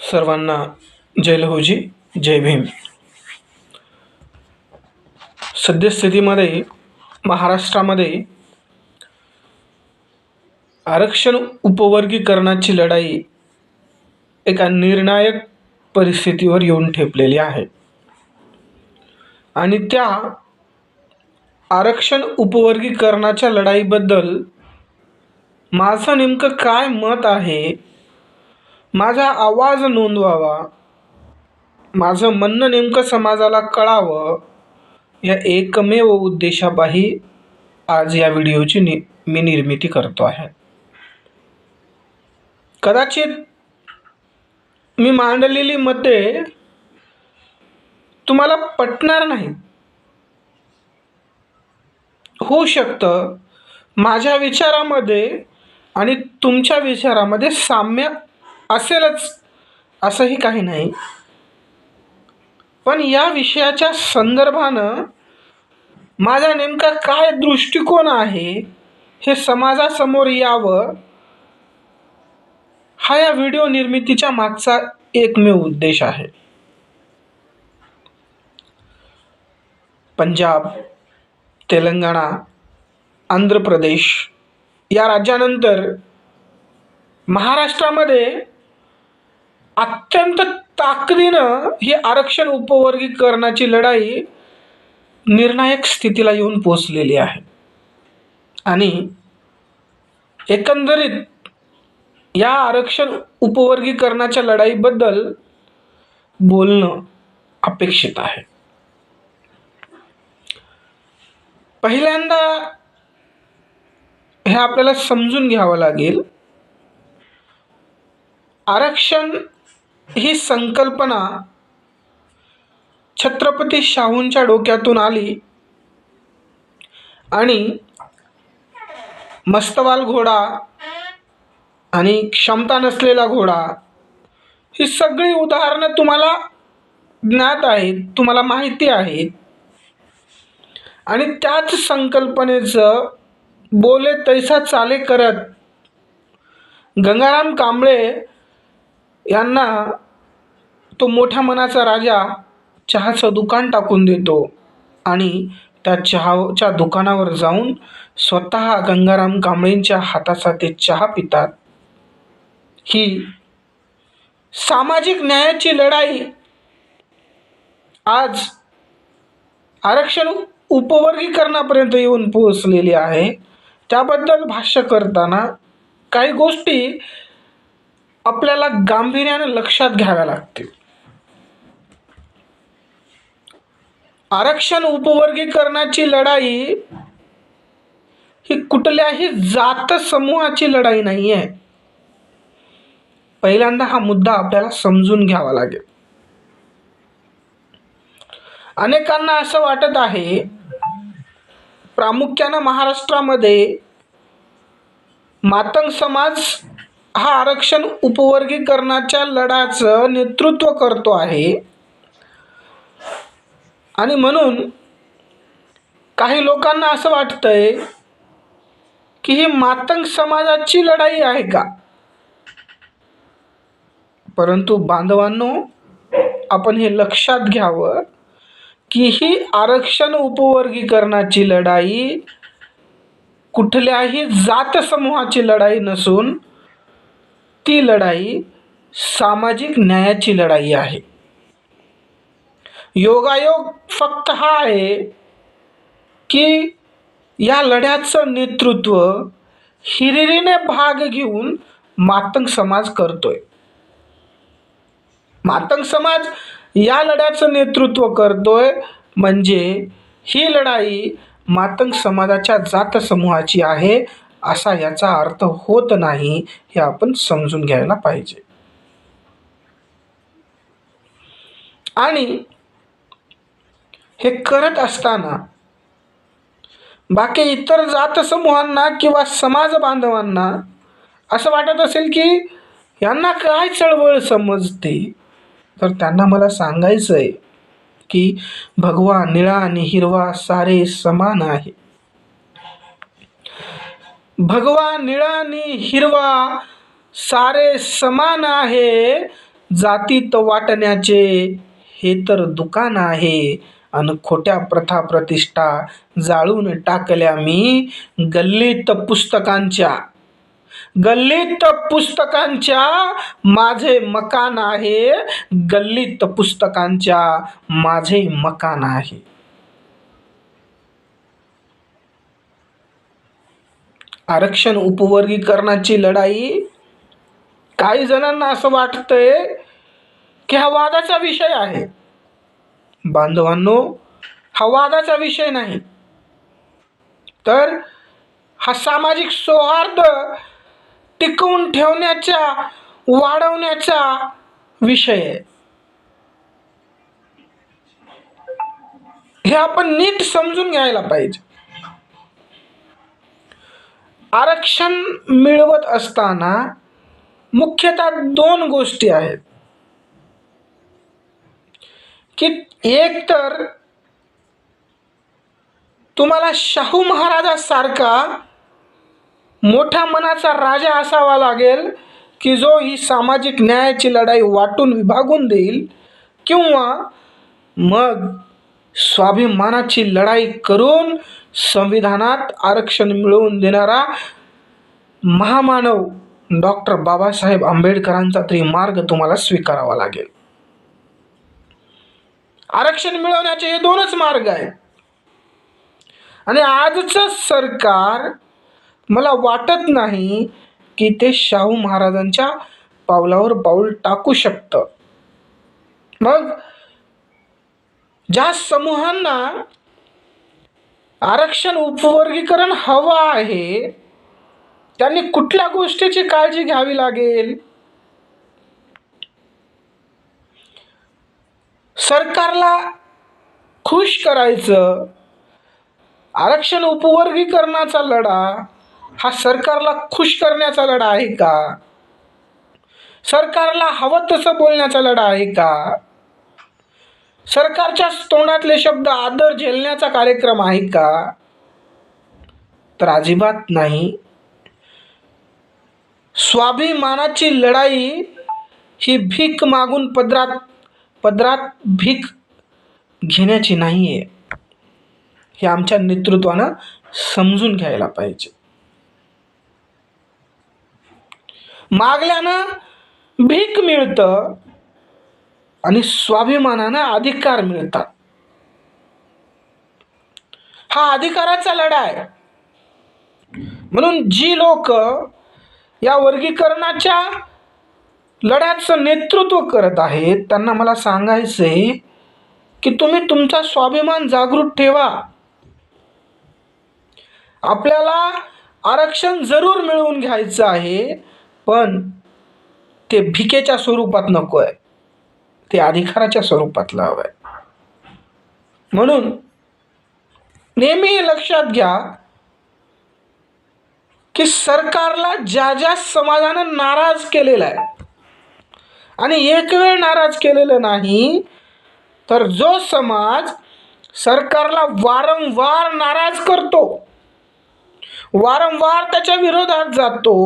सर्वांना जय लहूजी जय भीम. सद्यस्थितीमध्ये महाराष्ट्रामध्ये आरक्षण उपवर्गीकरणाची लढाई एका निर्णायक परिस्थितीवर येऊन ठेपलेली आहे. आणि त्या आरक्षण उपवर्गीकरणाच्या लढाईबद्दल माझं नेमकं काय मत आहे माझा आवाज नोंदवावा. माझं म्हणणं नेमकं समाजाला कळावं. या एकमेव उद्देशापायी आज या व्हिडिओची नि मी निर्मिती करतो आहे. कदाचित मी मांडलेली मते तुम्हाला पटणार नाही होऊ शकतं माझ्या विचारामध्ये आणि तुमच्या विचारामध्ये साम्य असेलच. असंही काही नाही. पण या विषयाच्या संदर्भानं माझा नेमका काय दृष्टिकोन आहे हे समाजासमोर यावं हा या व्हिडिओ निर्मितीच्या मागचा एकमेव उद्देश आहे. पंजाब तेलंगणा आंध्र प्रदेश या राज्यानंतर महाराष्ट्रामध्ये अत्यंत ताकदीनं ही आरक्षण उपवर्गीकरणाची लढाई निर्णायक स्थितीला येऊन पोचलेली आहे. आणि एकंदरीत या आरक्षण उपवर्गीकरणाच्या लढाईबद्दल बोलणं अपेक्षित आहे. पहिल्यांदा हे आपल्याला समजून घ्यावं लागेल. आरक्षण ही संकल्पना छत्रपती शाहूंच्या डोक्यातून आली आणि मस्तवाल घोडा आणि क्षमता नसलेला घोडा ही सगळी उदाहरणं तुम्हाला ज्ञात आहेत तुम्हाला माहिती आहेत. आणि त्याच संकल्पनेचं बोले तैसा चाले करत गंगाराम कांबळे यांना तो मोठ्या मनाचा राजा चहाचं दुकान टाकून देतो आणि त्या चहाच्या दुकानावर जाऊन स्वतः गंगाराम कांबळेंच्या हाताचा ते चहा पितात. ही सामाजिक न्यायाची लढाई आज आरक्षण उपवर्गीकरणापर्यंत येऊन पोहोचलेली आहे. त्याबद्दल भाष्य करताना काही गोष्टी आपल्याला गांभीर्याने लक्षात घ्याव्या लागतील. आरक्षण उपवर्गीकरणाची लढाई ही कुठल्याही जात समूहाची लढाई नाही आहे पहिल्यांदा हा मुद्दा आपल्याला समजून घ्यावा लागेल. अनेकांना असं वाटत आहे प्रामुख्यानं महाराष्ट्रामध्ये मातंग समाज हा आरक्षण उपवर्गीकरणाच्या लढ्याचं नेतृत्व करतो आहे. आणि म्हणून काही लोकांना असं वाटतंय की ही मातंग समाजाची लढाई आहे का? परंतु बांधवांनो आपण हे लक्षात घ्यावं की ही आरक्षण उपवर्गीकरणाची लढाई कुठल्याही जात समूहाची लढाई नसून ती लढाई सामाजिक न्यायाची लढाई आहे. योगायोग फक्त हा आहे की या लढ्याचं नेतृत्व हिरिरीने भाग घेऊन मातंग समाज करतोय. मातंग समाज या लढ्याचं नेतृत्व करतोय म्हणजे ही लढाई मातंग समाजाच्या जात समूहाची आहे. असा याचा अर्थ होत नाही हे आपण समजून घ्यायला पाहिजे. आणि हे करत असताना बाकी इतर जात समूहांना किंवा समाज बांधवांना असं वाटत असेल की यांना काय चळवळ समजते? तर त्यांना मला सांगायचं आहे की भगवा निळा आणि हिरवा सारे समान आहे. भगवा निळा आणि हिरवा सारे समान आहे. जातीत वाटण्याचे हे तर दुकान आहे. अन खोट्या प्रथा प्रतिष्ठा जाळून टाकल्या मी गल्लीत पुस्तकांच्या. गल्लीत पुस्तकांच्या माझे मकान आहे. गल्लीत पुस्तकांच्या माझे मकान आहे. आरक्षण उपवर्गीकरणाची लढाई काही जणांना असं वाटतंय की हा वादाचा विषय आहे. बांधवांनो हा वादाचा विषय नाही. तर हा सामाजिक सौहार्द टिकवून ठेवण्याच्या वाढवण्याचा विषय आहे. हे आपण नीट समजून घ्यायला पाहिजे. आरक्षण मिळवत असताना मुख्यतः दोन गोष्टी आहेत. की एक तर तुम्हाला शाहू महाराजासारखा मोठ्या मनाचा राजा असावा लागेल की जो ही सामाजिक न्यायाची लढाई वाटून विभागून देईल किंवा मग स्वाभिमानाची लढाई करून संविधानात आरक्षण मिळवून देणारा महामानव डॉक्टर बाबासाहेब आंबेडकरांचा तरी मार्ग तुम्हाला स्वीकारावा लागेल. आरक्षण मिळवण्याचे हे दोनच मार्ग आहेत. आणि आजचं सरकार मला वाटत नाही की ते शाहू महाराजांच्या पावलावर पाऊल टाकू शकतं. मग ज्या समूहांना आरक्षण उपवर्गीकरण हवं आहे त्यांनी कुठल्या गोष्टीची काळजी घ्यावी लागेल? सरकारला खुश करायचं आरक्षण उपवर्गीकरणाचा लढा हा सरकारला खुश करण्याचा लढा आहे का? सरकारला हवं तसं बोलण्याचा लढा आहे का? सरकारच्या तोंडातले शब्द आदर झेलण्याचा कार्यक्रम आहे का? तर अजिबात नाही. स्वाभिमानाची लढाई ही भीक मागून पदरात पदरात भीक घेण्याची नाही आहे हे आमच्या नेतृत्वानं समजून घ्यायला पाहिजे. मागल्यानं भीक मिळतं आणि स्वाभिमानानं अधिकार मिळतात. हा अधिकाराचा लढा आहे म्हणून जी लोक या वर्गीकरणाच्या लढ्याचं नेतृत्व करत आहेत त्यांना मला सांगायचं आहे की तुम्ही तुमचा स्वाभिमान जागृत ठेवा. आपल्याला आरक्षण जरूर मिळवून घ्यायचं आहे पण ते भिकेच्या स्वरूपात नको आहे ते अधिकाराच्या स्वरूपातलं हवं आहे म्हणून नेहमी लक्षात घ्या की सरकारला ज्या ज्या समाजानं नाराज केलेला आहे आणि एक वेळ नाराज केलेलं नाही तर जो समाज सरकारला वारंवार नाराज करतो वारंवार त्याच्या विरोधात जातो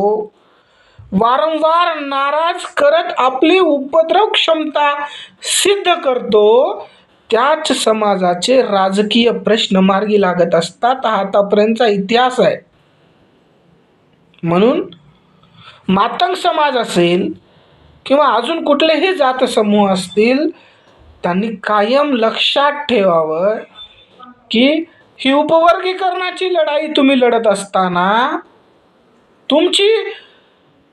वारंवार नाराज करत आपली उपद्रव क्षमता सिद्ध करतो. त्याच समाजाचे राजकीय प्रश्न मार्गी लागत असतात. हा आतापर्यंतचा इतिहास आहे. म्हणून मातंग समाज असेल किंवा अजून कुठलेही जात समूह असतील त्यांनी कायम लक्षात ठेवावं की ही उपवर्गीकरणाची लढाई तुम्ही लढत असताना तुमची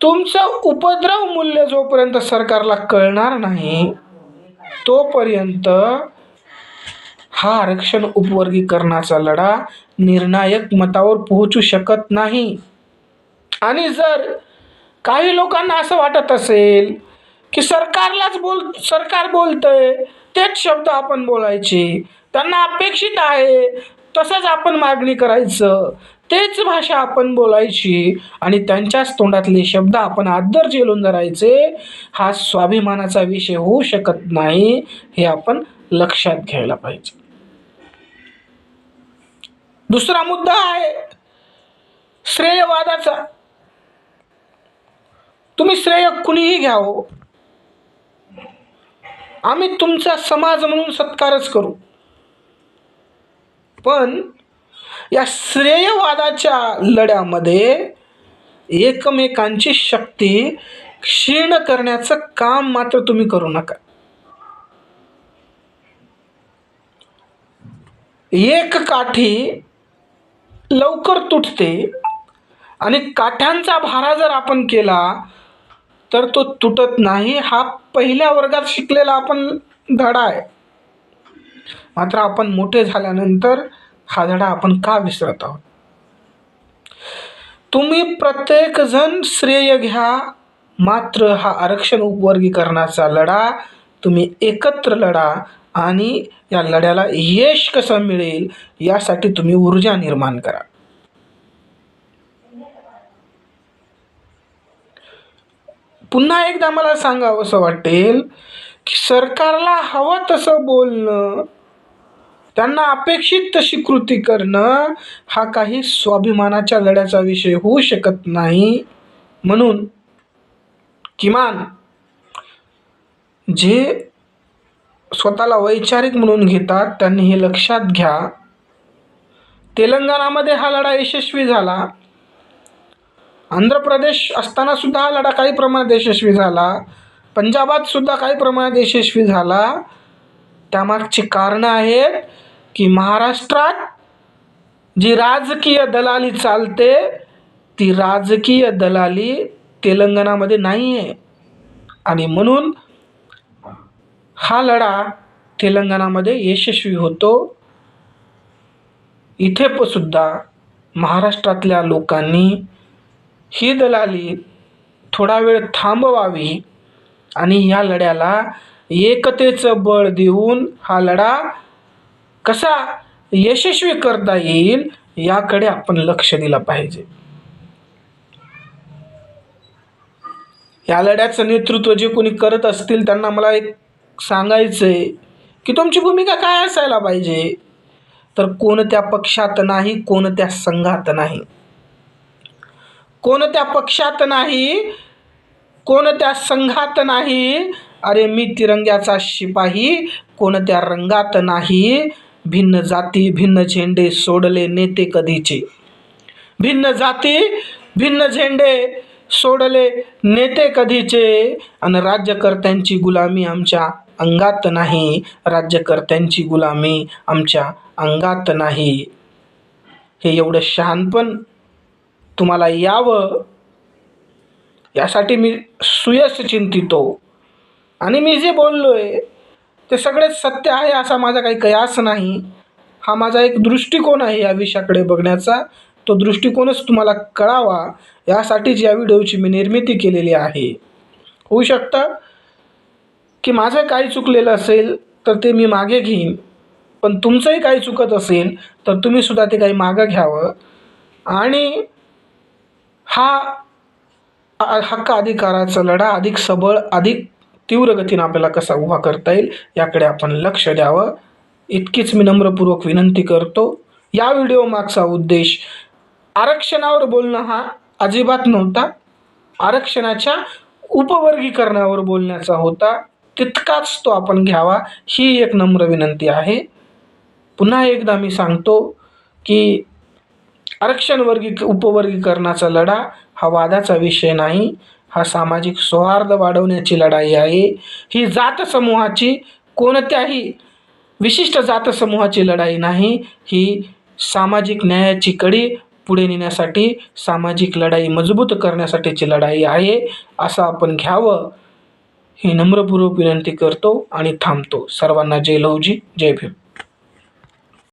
तुमचं उपद्रव मूल्य जोपर्यंत सरकारला कळणार नाही तोपर्यंत हा आरक्षण उपवर्गीकरणाचा लढा निर्णायक मतावर पोहोचू शकत नाही. आणि जर काही लोकांना असं वाटत असेल की सरकारलाच बोल सरकार बोलतंय तेच शब्द आपण बोलायचे त्यांना अपेक्षित आहे तसंच आपण मागणी करायचं तेच भाषा आपण बोलायची आणि त्यांच्याच तोंडातले शब्द आपण आदर झेलून धरायचे हा स्वाभिमानाचा विषय होऊ शकत नाही हे आपण लक्षात घ्यायला पाहिजे. दुसरा मुद्दा आहे श्रेयवादाचा. तुम्ही श्रेय कुणीही घ्यावं. आम्ही तुमचा समाज म्हणून सत्कारच करू. पण या श्रेयवादाच्या लढ्यामध्ये एकमेकांची शक्ती क्षीण करण्याचं काम मात्र तुम्ही करू नका. एक काठी लवकर तुटते आणि काठ्यांचा भारा जर आपण केला तर तो तुटत नाही. हा पहिल्या वर्गात शिकलेला आपण धडा आहे. मात्र आपण मोठे झाल्यानंतर हा धडा आपण का विसरत आहोत? तुम्ही प्रत्येकजण श्रेय घ्या मात्र हा आरक्षण उपवर्गीकरणाचा लढा तुम्ही एकत्र लढा आणि या लढ्याला यश कसं मिळेल यासाठी तुम्ही ऊर्जा निर्माण करा. पुन्हा एकदा मला सांगावं असं वाटेल की सरकारला हवं तसं बोलणं त्यांना अपेक्षित तशी कृती करणं हा काही स्वाभिमानाच्या लढ्याचा विषय होऊ शकत नाही. म्हणून किमान जे स्वतःला वैचारिक म्हणून घेतात त्यांनी हे लक्षात घ्या. तेलंगणामध्ये हा लढा यशस्वी झाला. आंध्र प्रदेश असताना सुद्धा हा लढा काही प्रमाणात यशस्वी झाला. पंजाबात सुद्धा काही प्रमाणात यशस्वी झाला. त्यामागची कारणं आहेत की महाराष्ट्रात जी राजकीय दलाली चालते ती राजकीय दलाली तेलंगणामध्ये नाही आहे आणि म्हणून हा लढा तेलंगणामध्ये यशस्वी होतो. इथे पसुद्धा सुद्धा महाराष्ट्रातल्या लोकांनी ही दलाली थोडा वेळ थांबवावी आणि या लढ्याला एकतेचं बळ देऊन हा लढा कसा यशस्वी करता येईल याकडे आपण लक्ष दिलं पाहिजे. या लढ्याचं नेतृत्व जे कोणी करत असतील त्यांना मला एक सांगायचं आहे की तुमची भूमिका काय असायला पाहिजे? तर कोणत्या पक्षात नाही कोणत्या संघात नाही. कोणत्या पक्षात नाही कोणत्या संघात नाही अरे मी तिरंग्याचा शिपाही कोणत्या रंगात नाही. भिन्न जाती भिन्न झेंडे सोडले नेते कधीचे. भिन्न जाती भिन्न झेंडे सोडले नेते कधीचे. आणि राज्यकर्त्यांची गुलामी आमच्या अंगात नाही. राज्यकर्त्यांची गुलामी आमच्या अंगात नाही. हे एवढं शहाणपण तुम्हाला यावं? यासाठी मी सुयस चिंतितो. आणि मी जे बोललो आहे ते सगळेच सत्य आहे असा माझा काही कयास नाही. हा माझा एक दृष्टिकोन आहे या विषयाकडे बघण्याचा. तो दृष्टिकोनच तुम्हाला कळावा यासाठीच या व्हिडिओची मी निर्मिती केलेली आहे. होऊ शकतं की माझं काही चुकलेलं असेल तर ते मी मागे घेईन. पण तुमचंही काही चुकत असेल तर तुम्हीसुद्धा ते काही मागं घ्यावं. आणि हा हक्क अधिकाराचा लढा अधिक सबळ अधिक तीव्र गतीनं आपल्याला कसा उभा करता येईल याकडे आपण लक्ष द्यावं. इतकीच मी नम्रपूर्वक विनंती करतो. या व्हिडिओ मागचा उद्देश आरक्षणावर बोलणं हा अजिबात नव्हता. आरक्षणाच्या उपवर्गीकरणावर बोलण्याचा होता. तितकाच तो आपण घ्यावा ही एक नम्र विनंती आहे. पुन्हा एकदा मी सांगतो की आरक्षण वर्गी उपवर्गीकरणाचा लढा हा वादाचा विषय नाही. हा सामाजिक सौहार्द वाढवण्याची लढाई आहे. ही जात समूहाची कोणत्याही विशिष्ट जात समूहाची लढाई नाही. ही सामाजिक न्यायाची कडी पुढे नेण्यासाठी सामाजिक लढाई मजबूत करण्यासाठीची लढाई आहे असं आपण घ्यावं. ही नम्रपूर्वक विनंती करतो आणि थांबतो. सर्वांना जय लवजी जय भीम.